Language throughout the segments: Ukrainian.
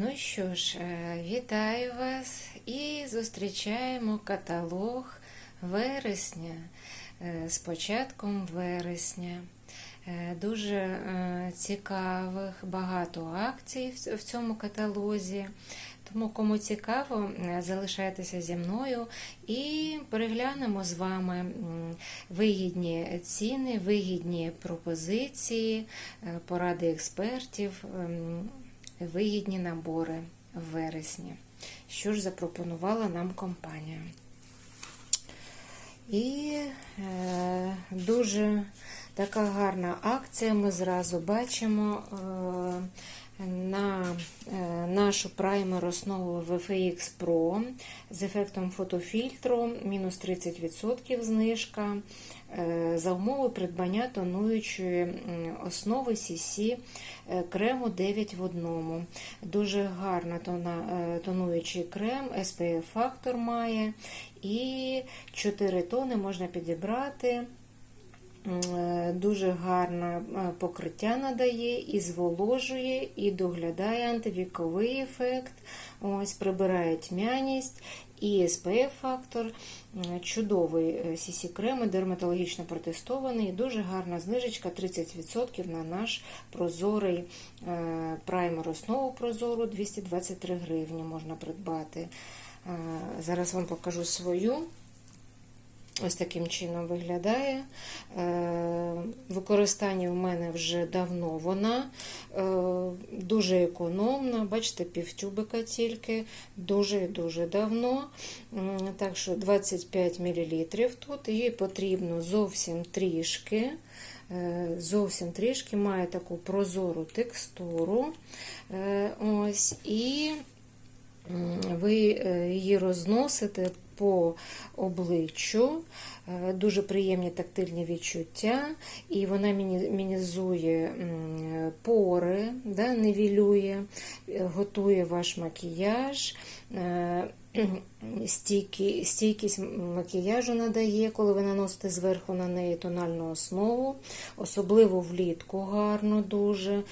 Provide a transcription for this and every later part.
Ну що ж, е, вітаю вас і зустрічаємо каталог вересня е, з початком вересня. Е, Дуже цікавих, багато акцій в цьому каталозі. Тому, кому цікаво, залишайтеся зі мною і переглянемо з вами вигідні ціни, вигідні пропозиції, поради експертів, ем, вигідні набори в вересні. Що ж запропонувала нам компанія? І е, дуже така гарна акція. Ми зразу бачимо е, на е, нашу праймер основу VFX Pro з ефектом фотофільтру, мінус 30% знижка. е, За умови придбання тонуючої основи CC е, крему 9 в одному. Дуже гарна тона, тонуючий крем, SPF фактор має. І 4 тони можна підібрати. Е, Дуже гарне е, покриття надає, і зволожує, і доглядає антивіковий ефект, ось прибирає тьмяність, і SPF фактор. Е, Чудовий CC крем, дерматологічно протестований, дуже гарна знижечка 30% на наш прозорий е, праймер основу прозору 223 гривні можна придбати. Е, Зараз вам покажу свою. Ось таким чином виглядає. Е, Використання в мене вже давно вона, е, дуже економна, бачите, півтюбика тільки, дуже дуже давно. Так що 25 мл тут, їй потрібно зовсім трішки. Е, Зовсім трішки має таку прозору текстуру. Ось, і ви її розносите по обличчю, Е, дуже приємні тактильні відчуття, і вона мінімізує пори, да, нивелює, е, готує ваш макіяж. Стійкі, стійкість макіяжу надає, коли ви наносите зверху на неї тональну основу, особливо влітку гарно дуже. Е,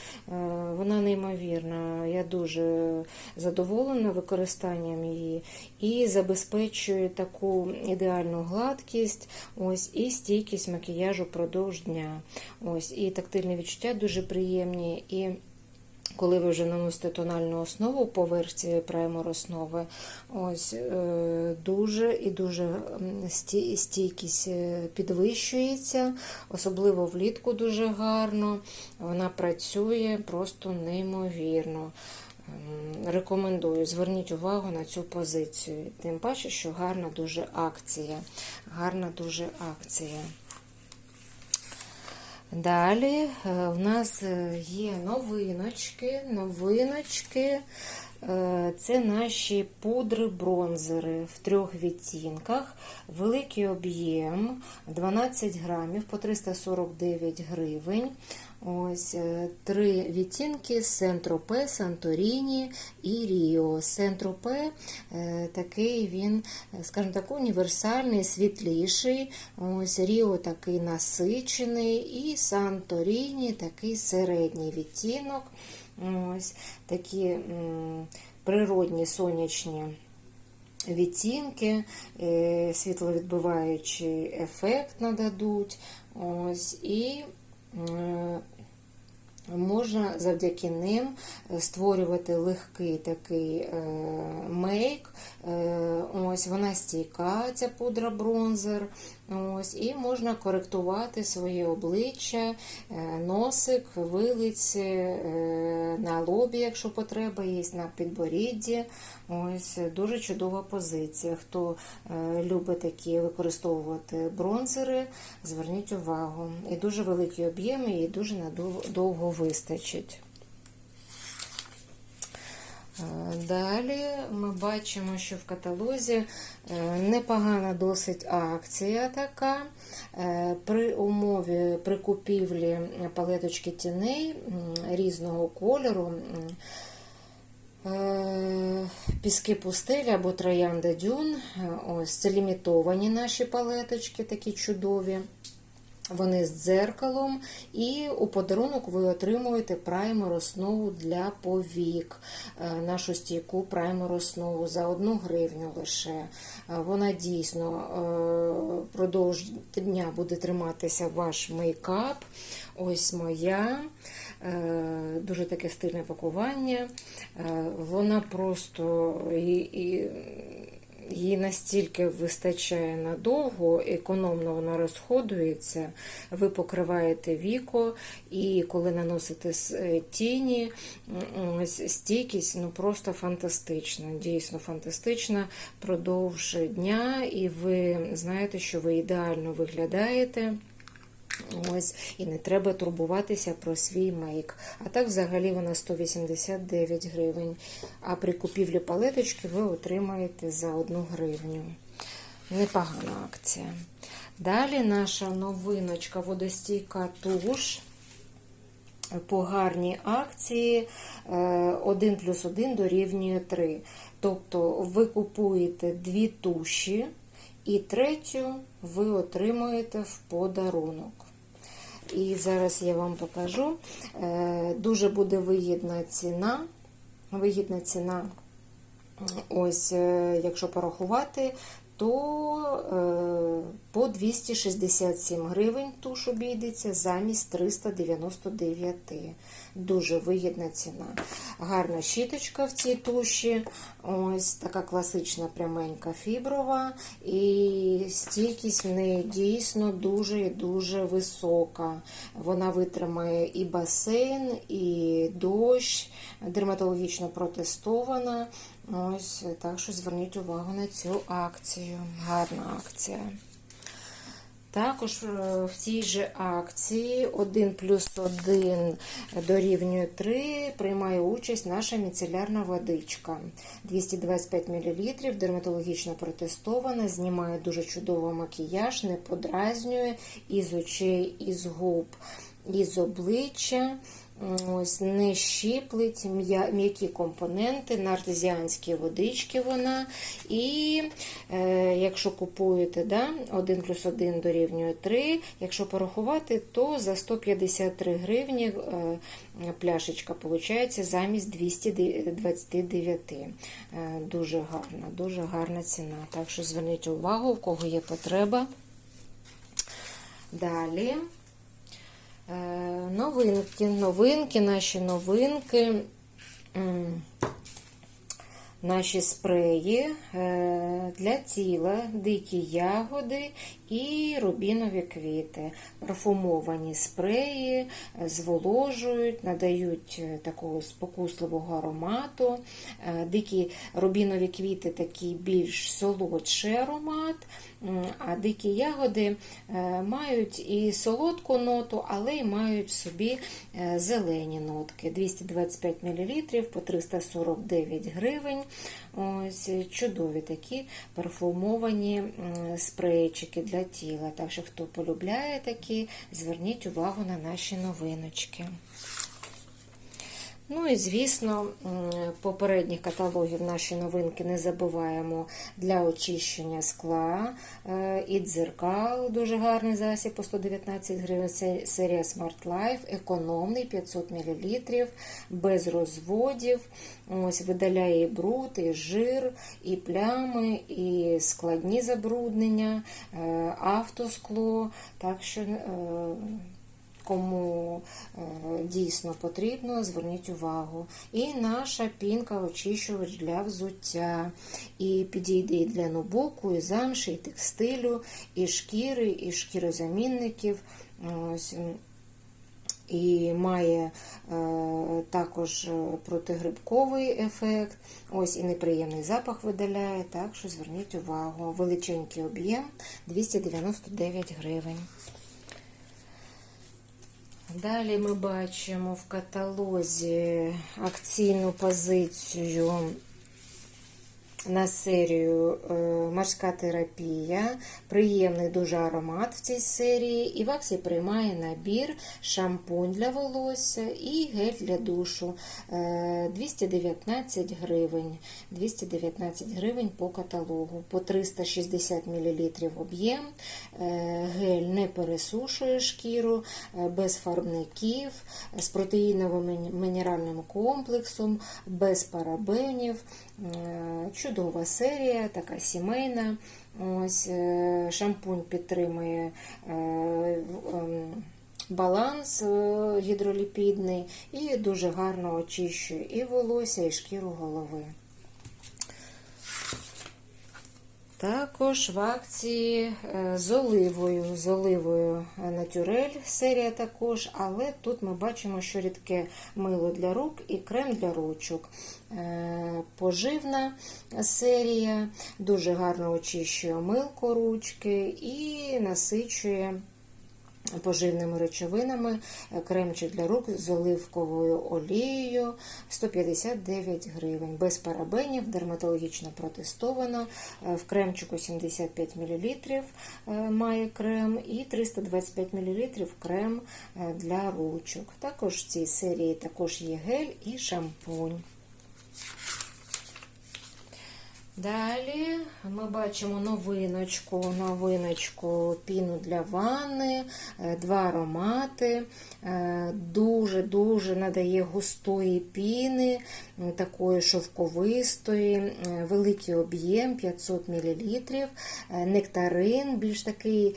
Вона неймовірна. Я дуже задоволена використанням її і забезпечує таку ідеальну гладкість, ось і стійкість макіяжу продовж дня. Ось і тактильні відчуття дуже приємні. І коли ви вже наносите тональну основу поверх цієї праймер основи, ось е, дуже і дуже стійкість е, підвищується, особливо влітку дуже гарно. Вона працює просто неймовірно. Рекомендую, зверніть увагу на цю позицію. Тим паче, що гарна дуже акція. Гарна дуже акція. Далі е, в нас е, є новиночки. Новиночки. Е, Це наші пудри-бронзери в трьох відтінках. Великий об'єм 12 грамів по 349 гривень. Ось е, три відтінки Сентропе, Санторіні і Ріо. Сентропе е, такий він, е, скажімо так, універсальний, світліший. Ось Ріо такий насичений, і Санторіні такий середній відтінок. Ось такі природні сонячні відтінки, світловідбиваючий ефект нададуть. Ось, і Можна завдяки ним створювати легкий такий е, мейк. Е, ось Вона стійка, ця пудра бронзер. Ось, І можна коректувати своє обличчя, е, носик, вилиці, е, на лобі, якщо потреба є, на підборідді. Ось Дуже чудова позиція. Хто любить такі використовувати бронзери, зверніть увагу. І дуже великі об'єми, і дуже надовго вистачить. Е, Далі ми бачимо, що в каталозі е, непогана досить акція така. Е, При умові при купівлі палеточки тіней різного кольору. Піски пустелі або троянда дюн. Ось це лімітовані наші палеточки, такі чудові. Вони з дзеркалом, і у подарунок ви отримуєте праймер основу для повік, е, нашу стійку праймер основу за одну гривню лише. Е, Вона дійсно е, продовж дня буде триматися ваш мейкап. Ось моя. Дуже таке стильне пакування. Вона просто їй настільки вистачає надовго, економно вона розходується, ви покриваєте віко, і коли наносите е, тіні, стійкість ну просто фантастична, дійсно фантастична продовж дня, і ви знаєте, що ви ідеально виглядаєте. Ось, і не треба турбуватися про свій мейк. А так, взагалі, вона 189 гривень. А при купівлі палеточки ви отримаєте за 1 гривню. Непогана акція. Далі наша новиночка водостійка туш. По гарній акції 1 плюс 1 дорівнює 3. Тобто ви купуєте дві туші, і третю ви отримуєте в подарунок. І зараз я вам покажу. Е, Дуже буде вигідна ціна. Вигідна ціна, ось, е, якщо порахувати, то е, по 267 гривень туш обійдеться замість 399. Дуже вигідна ціна. Гарна щіточка в цій туші. Ось така класична пряменька фіброва. І стійкість в неї дійсно дуже і дуже висока. Вона витримає і басейн, і дощ, дерматологічно протестована. Ось так що зверніть увагу на цю акцію. Гарна акція. Також е, в цій же акції 1 плюс 1 дорівнює 3 приймає участь наша міцелярна водичка. 225 мл, дерматологічно протестована, знімає дуже чудово макіяж, не подразнює із очей, із губ, із обличчя. Ось не щиплить м'я- м'які компоненти, на артезіанській водички вона. І е, якщо купуєте да, 1 плюс 1 дорівнює 3, якщо порахувати, то за 153 гривні е, пляшечка виходить замість 229. Е, дуже гарна, дуже гарна ціна. Так що зверніть увагу, у кого є потреба. Далі. Е, Новинки, новинки, наші новинки, наші спреї е, для тіла, дикі ягоди і рубінові квіти. Парфумовані спреї е, зволожують, надають е, такого спокусливого аромату. Е, Дикі рубінові квіти такий більш солодший аромат. А дикі ягоди мають і солодку ноту, але й мають в собі зелені нотки. 225 мл по 349 гривень. Ось чудові такі парфумовані спрейчики для тіла. Так що, хто полюбляє такі, зверніть увагу на наші новиночки. Ну і звісно, попередніх каталогів наші новинки не забуваємо для очищення скла е, і дзеркал. Дуже гарний засіб по 119 гривень. Це серія Smart Life, економний 500 мл, без розводів. Ось видаляє і бруд, і жир, і плями, і складні забруднення, е, автоскло. Так що. Кому е, дійсно потрібно, зверніть увагу. І наша пінка очищувач для взуття. І підійде і для нобуку, і замші, і текстилю, і шкіри, і шкірозамінників. Ось. І має е, також е, протигрибковий ефект. Ось і неприємний запах видаляє, так що зверніть увагу. Величенький об'єм 299 гривень. Далі ми бачимо в каталозі акційну позицію на серію е, морська терапія, приємний дуже аромат в цій серії. І в приймає набір шампунь для волосся і гель для душу е, 219 гривень. 219 гривень по каталогу, по 360 мл об'єм. Е, Гель не пересушує шкіру, е, без фарбників, з протеїновим мінеральним комплексом, без парабенів. Чудова серія, така сімейна. Ось е, Шампунь підтримує е, ем, баланс е, гідроліпідний і дуже гарно очищує і волосся, і шкіру голови. Також в акції е, з оливою, з оливою натюрель серія також, але тут ми бачимо, що рідке мило для рук і крем для ручок. Е, Поживна серія, дуже гарно очищує милко ручки і насичує поживними речовинами, е, кремчик для рук з оливковою олією 159 гривень. Без парабенів, дерматологічно протестовано. Е, В кремчику 75 мл має крем і 325 мл крем е, для ручок. Також в цій серії також є гель і шампунь. Далі ми бачимо новиночку, новиночку піну для ванни, е, два аромати. Е, Дуже-дуже надає густої піни, такої шовковистої, е, великий об'єм 500 мл, нектарин, більш такий.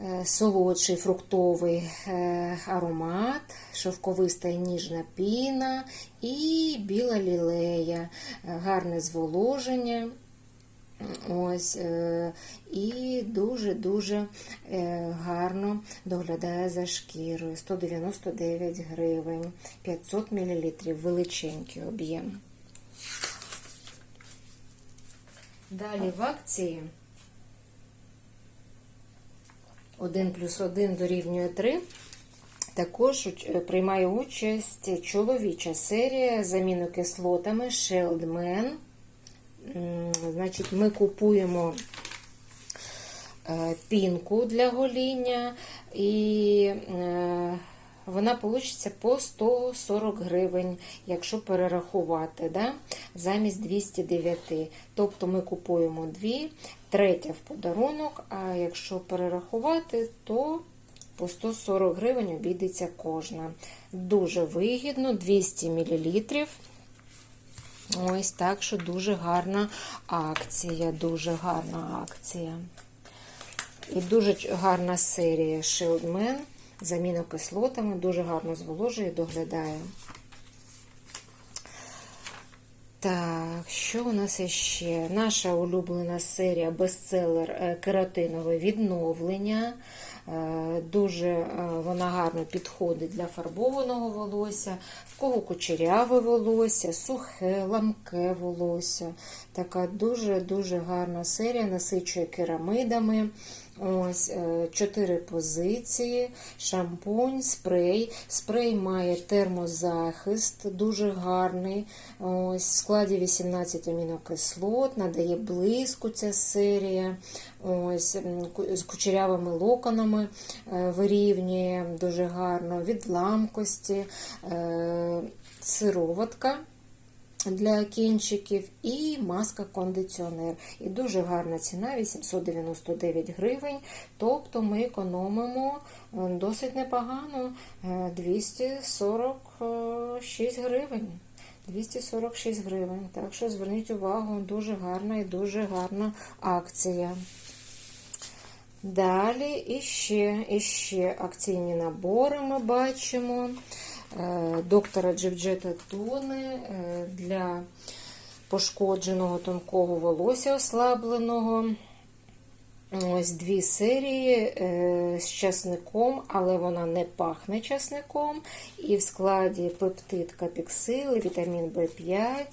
Е, солодший фруктовий е, аромат, шовковиста і ніжна піна і біла лілея, е, гарне зволоження. Ось, і дуже-дуже гарно доглядає за шкірою. 199 гривень, 500 мл, величенький об'єм. Далі в акції 1 плюс 1 дорівнює 3. Також приймає участь чоловіча серія з амінокислотами Sheldman. М, Значить, ми купуємо е, пінку для гоління, і е, вона получиться по 140 гривень, якщо перерахувати, да? замість 209. Тобто ми купуємо дві, третя в подарунок, а якщо перерахувати, то по 140 гривень обійдеться кожна. Дуже вигідно, 200 мл. Ось так, що дуже гарна акція, дуже гарна акція. І дуже гарна серія Shieldman з амінокислотами, дуже гарно зволожує доглядає. Так, що у нас ще? Наша улюблена серія бестселер е, кератинове відновлення. Е, Дуже е, вона гарно підходить для фарбованого волосся, в кого кучеряве волосся, сухе, ламке волосся. Така дуже-дуже гарна серія, насичує керамидами. Ось е, чотири позиції, шампунь, спрей. Спрей має термозахист, дуже гарний. Ось, в складі 18 амінокислот, надає блиску ця серія. Ось, з кучерявими локонами е, вирівнює дуже гарно від ламкості, е, сироватка для кінчиків і маска-кондиціонер. І дуже гарна ціна 899 гривень. Тобто ми економимо е, досить непогано е, 246 гривень. 246 гривень. Так що зверніть увагу, дуже гарна і дуже гарна акція. Далі іще, іще акційні набори ми бачимо. Е, Доктора Джевджета Тони е, для пошкодженого тонкого волосся ослабленого. Ось дві серії е, з часником, але вона не пахне часником. І в складі пептид капіксили, вітамін В5, е,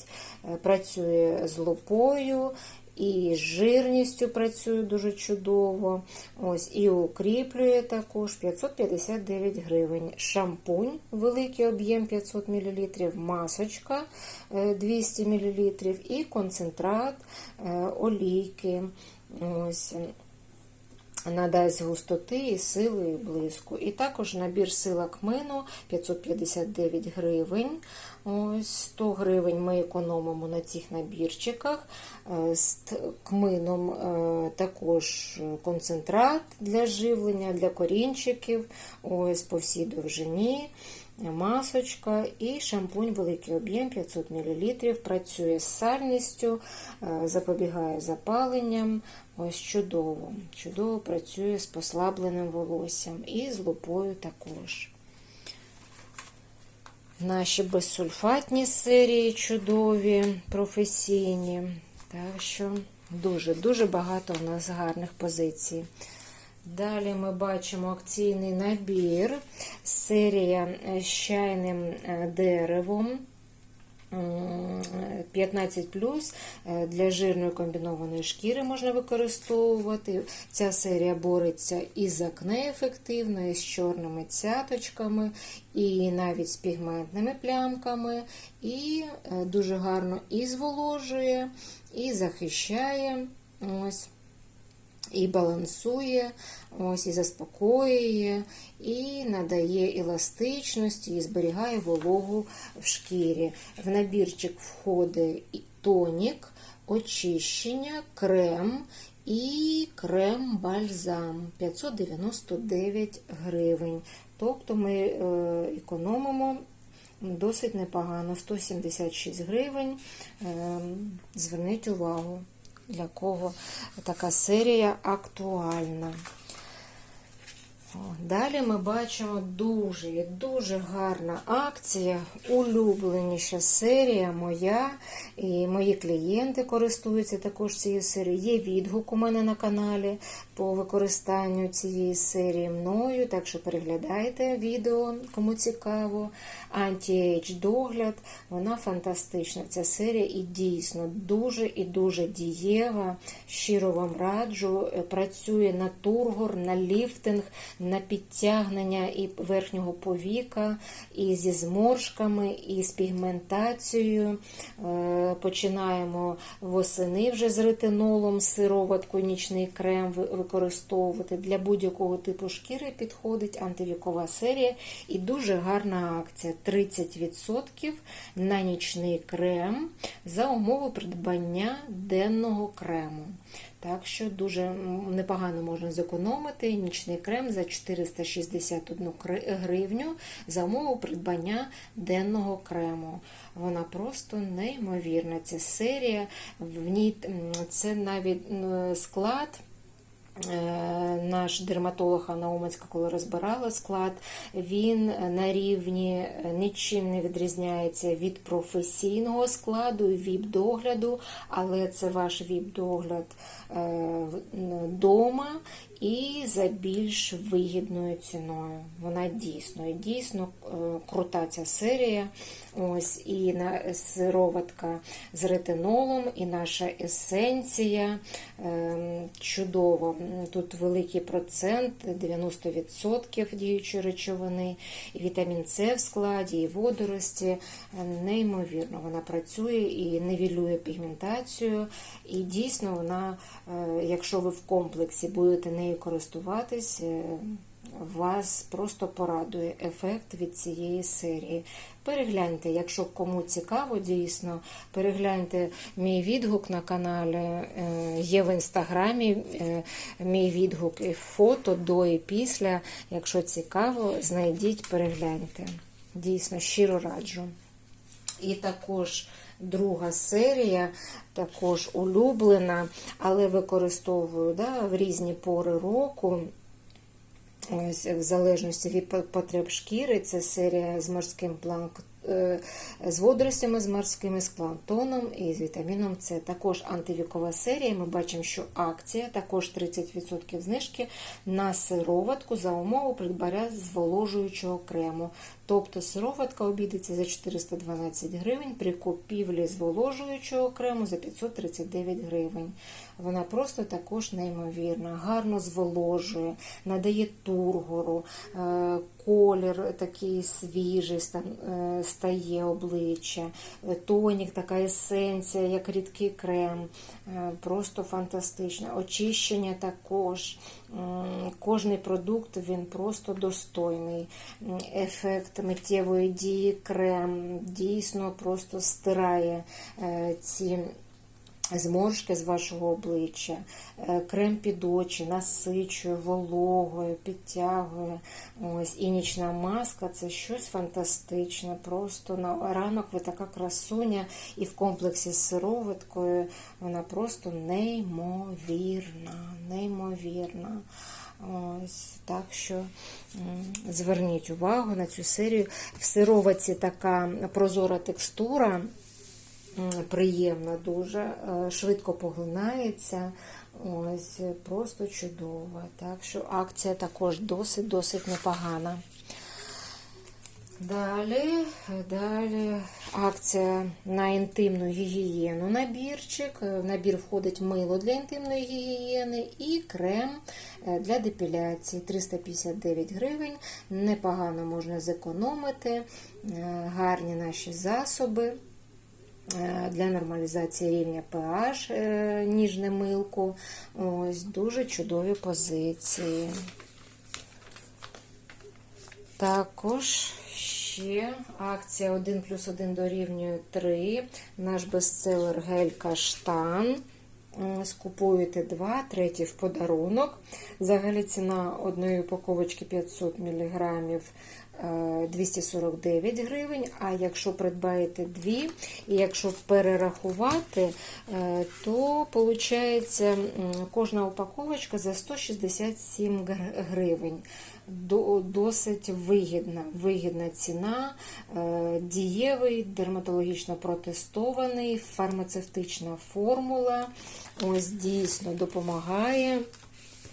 працює з лупою і з жирністю працює дуже чудово. Ось, І укріплює також 559 гривень. Шампунь, великий об'єм 500 мл, масочка е, 200 мл і концентрат е, олійки. Ось надасть густоти і сили і блиску. І також набір сила кмину 559 гривень. Ось 100 гривень ми економимо на цих набірчиках. Е, З кмином е, також концентрат для живлення, для корінчиків, ось по всій довжині. Масочка і шампунь великий об'єм 500 мл. Працює з сальністю, е, запобігає запаленням. Ось чудово. Чудово працює з послабленим волоссям і з лупою також. Наші безсульфатні серії чудові, професійні. Так що дуже-дуже багато у нас гарних позицій. Далі ми бачимо акційний набір, серія з чайним е, деревом. 15 е, для жирної комбінованої шкіри можна використовувати. Ця серія бореться і з акне ефективно, і з чорними цяточками, і навіть з пігментними плямками, і е, дуже гарно і зволожує, і захищає. Ось і балансує, ось, і заспокоює, і надає еластичності, і зберігає вологу в шкірі. В набірчик входить тонік, очищення, крем і крем-бальзам 599 гривень. Тобто ми е, економимо досить непогано 176 гривень. Е, Зверніть увагу для кого така серія актуальна. Далі ми бачимо дуже і дуже гарна акція, улюбленіша серія моя. І мої клієнти користуються також цією серією. Є відгук у мене на каналі по використанню цієї серії мною. Так що переглядайте відео, кому цікаво. Анті-ейдж догляд, вона фантастична. Ця серія і дійсно дуже і дуже дієва. Щиро вам раджу. Працює на тургор, на ліфтинг, на підтягнення і верхнього повіка, і зі зморшками, і з пігментацією. Е, Починаємо восени вже з ретинолом, сироваткою, нічний крем використовувати. Для будь-якого типу шкіри підходить антивікова серія і дуже гарна акція. 30% на нічний крем за умови придбання денного крему. Так що дуже непогано можна зекономити нічний крем за 461 кри- гривню за умову придбання денного крему. Вона просто неймовірна. Ця серія, в ній це навіть склад. Е, Наш дерматолог Анна Уманська, коли розбирала склад, він на рівні е, нічим не відрізняється від професійного складу і віп-догляду, але це ваш віп-догляд вдома і за більш вигідною ціною. Вона дійсно дійсно е, крута ця серія. Ось і на сироватка з ретинолом, і наша есенція е, чудово. Тут великий процент, 90% діючої речовини, і вітамін С в складі, і водорості. Е, Неймовірно, вона працює і нивелює пігментацію. І дійсно вона, е, якщо ви в комплексі будете нею користуватись, е, вас просто порадує ефект від цієї серії. Перегляньте, якщо кому цікаво, дійсно, перегляньте мій відгук на каналі. е, Є в інстаграмі е, мій відгук і фото до і після. Якщо цікаво, знайдіть, перегляньте. Дійсно, щиро раджу. І також друга серія, також улюблена, але використовую да, в різні пори року. Ось, в залежності від потреб шкіри, це серія з морським планктоном. З водоростями, з морськими, з планктоном і з вітаміном С. Також антивікова серія. Ми бачимо, що акція, також 30% знижки на сироватку за умову придбання зволожуючого крему. Тобто сироватка обійдеться за 412 гривень при купівлі зволожуючого крему за 539 гривень. Вона просто також неймовірна, гарно зволожує, надає тургору, е, колір такий свіжий е, стає обличчя, тонік, така есенція, як рідкий крем. Е, Просто фантастично. Очищення також. Кожний продукт він просто достойний. М, Ефект миттєвої дії крем дійсно просто стирає е, ці зморшки з вашого обличчя, Е, крем під очі, насичує, вологою, підтягує. Ось і нічна маска це щось фантастичне. Просто на ранок ви така красуня, і в комплексі з сироваткою вона просто неймовірна, неймовірна. Ось так що зверніть увагу на цю серію. В сироваці така прозора текстура. Приємна дуже, е, швидко поглинається. Ось просто чудово. Так що акція також досить-досить непогана. Далі, далі акція на інтимну гігієну. Набірчик. В набір входить мило для інтимної гігієни і крем е, для депіляції 359 гривень. Непогано можна зекономити. Е, Гарні наші засоби. Е, Для нормалізації рівня pH ніжне милко. Ось дуже чудові позиції. Також ще акція 1 плюс 1 дорівнює 3. Наш бестселер гель каштан. Ось Купуєте два, третій в подарунок. Взагалі ціна одної упаковочки 500 мг 249 гривень. А якщо придбаєте дві, і якщо перерахувати, е, то виходить кожна упаковочка за 167 гривень. До- Досить вигідна, вигідна ціна, е, дієвий, дерматологічно протестований, фармацевтична формула. Ось дійсно допомагає.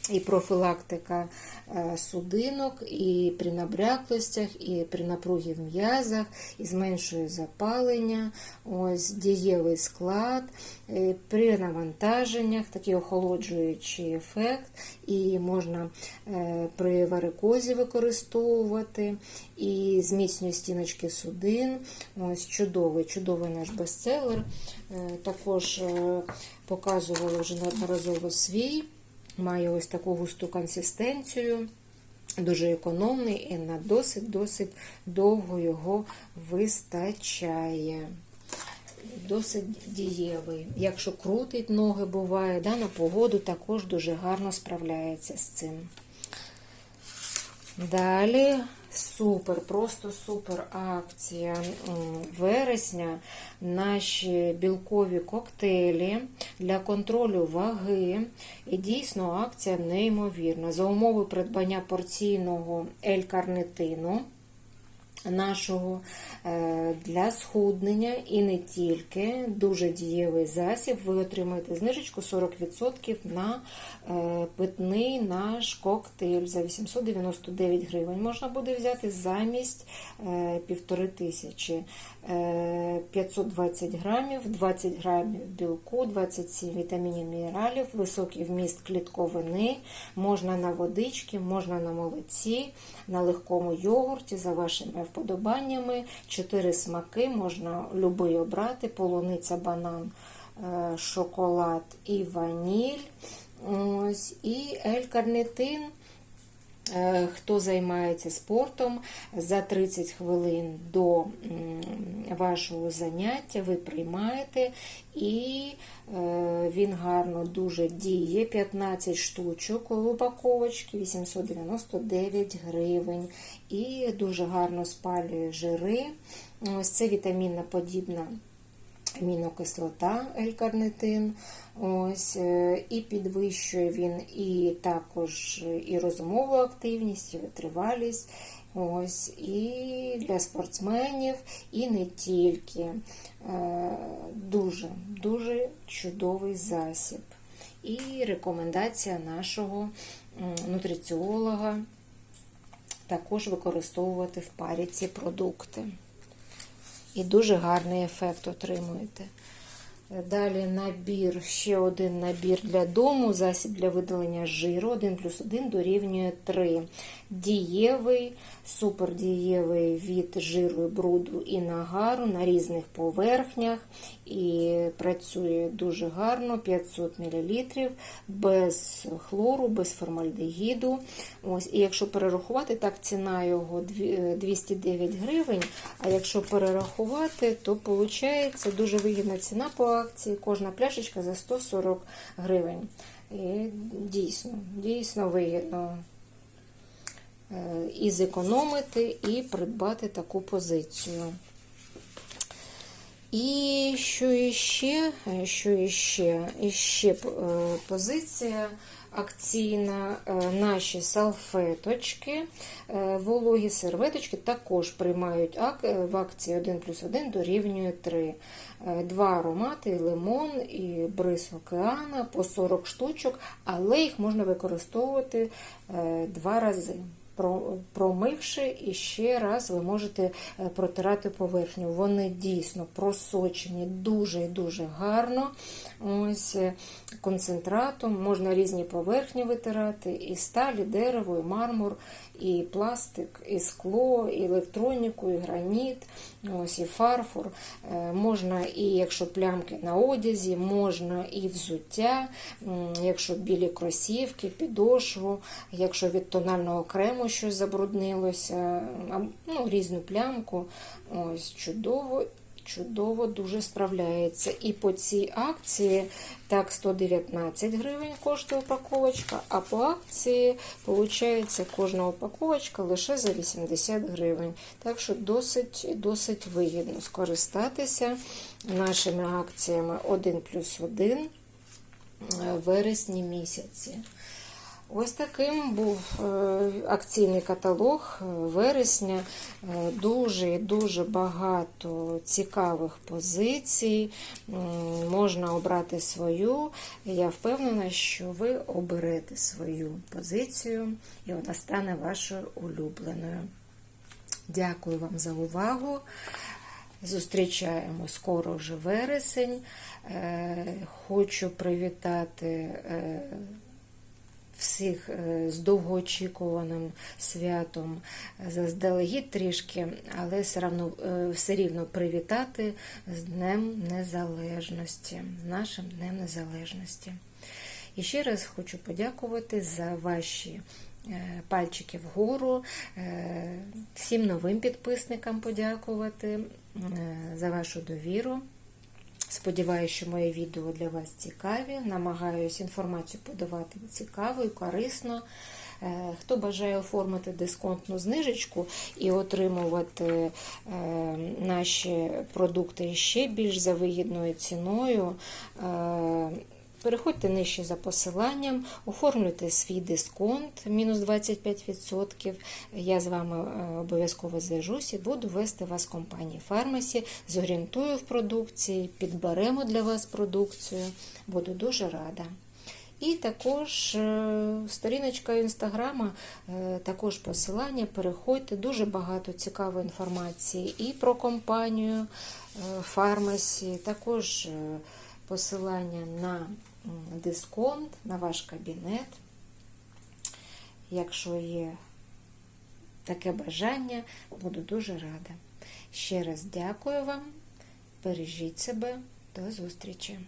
І профілактика е, судинок, і при набряклостях, і при напругі в м'язах, і зменшує запалення, ось дієвий склад, е, при навантаженнях, такий охолоджуючий ефект, і можна е, при варикозі використовувати, і зміцнює стіночки судин. Ось чудовий, чудовий наш бестселер. Також показувала вже неодноразово свій. Має ось таку густу консистенцію, дуже економний і на досить-досить довго його вистачає. Досить дієвий. Якщо крутить ноги буває, да, на погоду також дуже гарно справляється з цим. Далі супер, просто супер акція вересня. Наші білкові коктейлі для контролю ваги. І дійсно акція неймовірна. За умови придбання порційного L-карнитину нашого е, для схуднення і не тільки дуже дієвий засіб. Ви отримаєте знижечку 40% на е, питний наш коктейль за 899 гривень. Можна буде взяти замість е, півтори тисячі. Е, 520 грамів, 20 грамів білку, 27 вітамінів, мінералів, високий вміст клітковини, можна на водички, можна на молоці, на легкому йогурті, за вашими вподобаннями. Чотири смаки, можна любий обрати, полуниця, банан, е, шоколад і ваніль. Ось, і L-карнитин. Е, Хто займається спортом за 30 хвилин до вашого заняття, ви приймаєте, і е, він гарно дуже діє. 15 штучок в упаковочці, 899 гривень. І дуже гарно спалює жири. Ось це вітамінна подібна амінокислота L-карнитин. Ось, е, і підвищує він і також і розумову активність, і витривалість. Ось, і для спортсменів, і не тільки. Е, Дуже, дуже чудовий засіб. І рекомендація нашого нутриціолога також використовувати в парі ці продукти. І дуже гарний ефект отримуєте. Далі набір, ще один набір для дому, засіб для видалення жиру 1 плюс 1 дорівнює 3. Дієвий, супердієвий від жиру, бруду і нагару на різних поверхнях. І працює дуже гарно, 500 мл, без хлору, без формальдегіду. Ось, І якщо перерахувати, так ціна його 209 гривень. А якщо перерахувати, то виходить дуже вигідна ціна по акції. Кожна пляшечка за 140 гривень. І дійсно, дійсно вигідно і зекономити, і придбати таку позицію. І що іще, що іще? Іще позиція акційна, наші салфеточки, вологі серветочки також приймають в акції 1 плюс 1 дорівнює 3. Два аромати, лимон і бриз океана по 40 штучок, але їх можна використовувати два рази промивши, і ще раз ви можете протирати поверхню. Вони дійсно просочені дуже і дуже гарно. Ось Концентратом, можна різні поверхні витирати, і сталь, і дерево, і мармур, і пластик, і скло, і електроніку, і граніт, ось і фарфор. Можна, і якщо плямки на одязі, можна і взуття, якщо білі кросівки, підошву, якщо від тонального крему щось забруднилося, ну, різну плямку. Ось чудово. Чудово, дуже справляється. І по цій акції так 119 гривень коштує упаковочка, а по акції, виходить, кожна упаковочка лише за 80 гривень. Так що досить досить вигідно скористатися нашими акціями 1 плюс 1 в вересні місяці. Ось таким був акційний каталог вересня. Дуже і дуже багато цікавих позицій. Можна обрати свою. Я впевнена, що ви оберете свою позицію, і вона стане вашою улюбленою. Дякую вам за увагу. Зустрічаємо скоро вже вересень. Хочу привітати всіх з довгоочікуваним святом заздалегідь трішки, але все рівно, все рівно привітати з Днем Незалежності, нашим Днем Незалежності. І ще раз хочу подякувати за ваші пальчики вгору, всім новим підписникам подякувати за вашу довіру. Сподіваюся, що моє відео для вас цікаві. Намагаюся інформацію подавати цікаво і корисно. Хто бажає оформити дисконтну знижечку і отримувати наші продукти ще більш за вигідною ціною, переходьте нижче за посиланням, оформлюйте свій дисконт мінус 25%. Я з вами обов'язково зв'яжусь і буду вести вас в компанії Фармасі, зорієнтую в продукції, підберемо для вас продукцію. Буду дуже рада. І також сторіночка інстаграма, також посилання, переходьте, дуже багато цікавої інформації і про компанію Фармасі, також посилання на дисконт, на ваш кабінет. Якщо є таке бажання, буду дуже рада. Ще раз дякую вам, бережіть себе, до зустрічі!